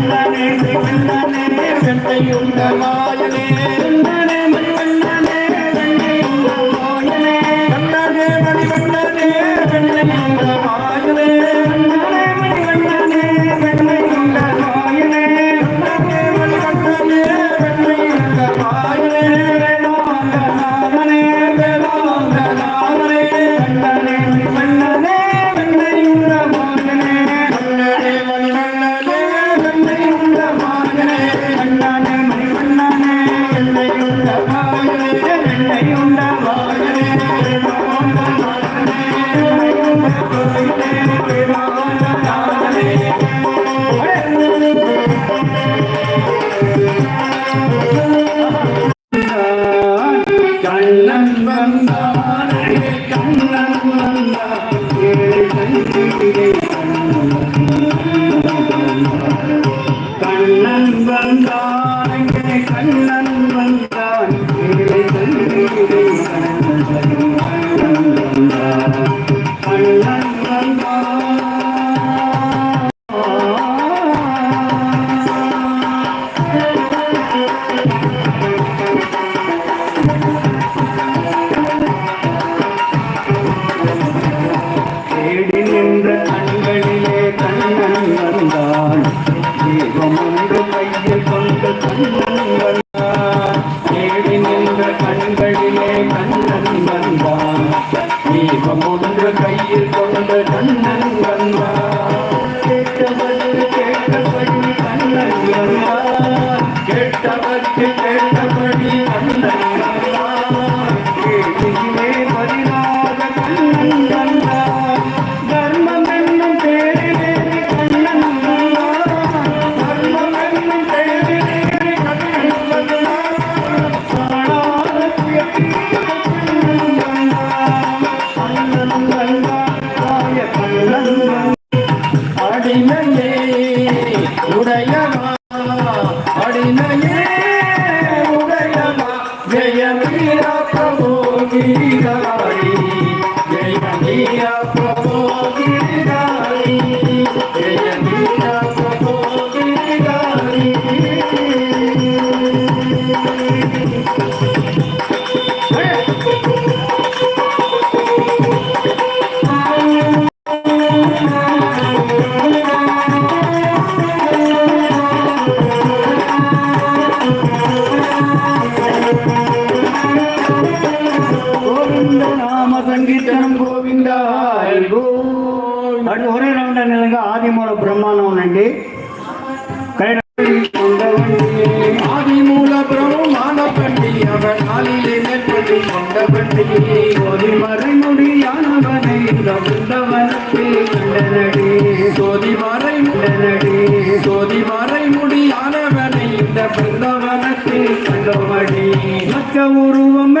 வாயிலே கண்ணனே மணிவண்ணனே மாயனே. கண்ணன் வந்தான் கண்ணிலே மூன்று கண்களிலே கண்ணன் வந்தான். தீபம் மூன்று கையில் கொண்டு கண்ணன் வந்தான். கேட்டவற்று கேட்டபடி கண்ணன் வந்தான். கேட்டவற்று గోవింద. అటు ఒరే రౌండ్ నెలగా ఆదిమూల బ్రహ్మాండం ఉండండి ஆதிமூல பிரம்மான பண்டி அவர் நாளிலே மேற்பட்டு கொண்ட பண்டி கோதி மறைமுடி யானவனை இந்த பிருந்தவனத்தில் கண்டனடி சோதி மறை கண்டனடி சோதி மறை முடியானவனை இந்த பிருந்தவனத்தில் கண்டோமடி மற்ற உருவம் எடுத்தவனை அவன் மங்கள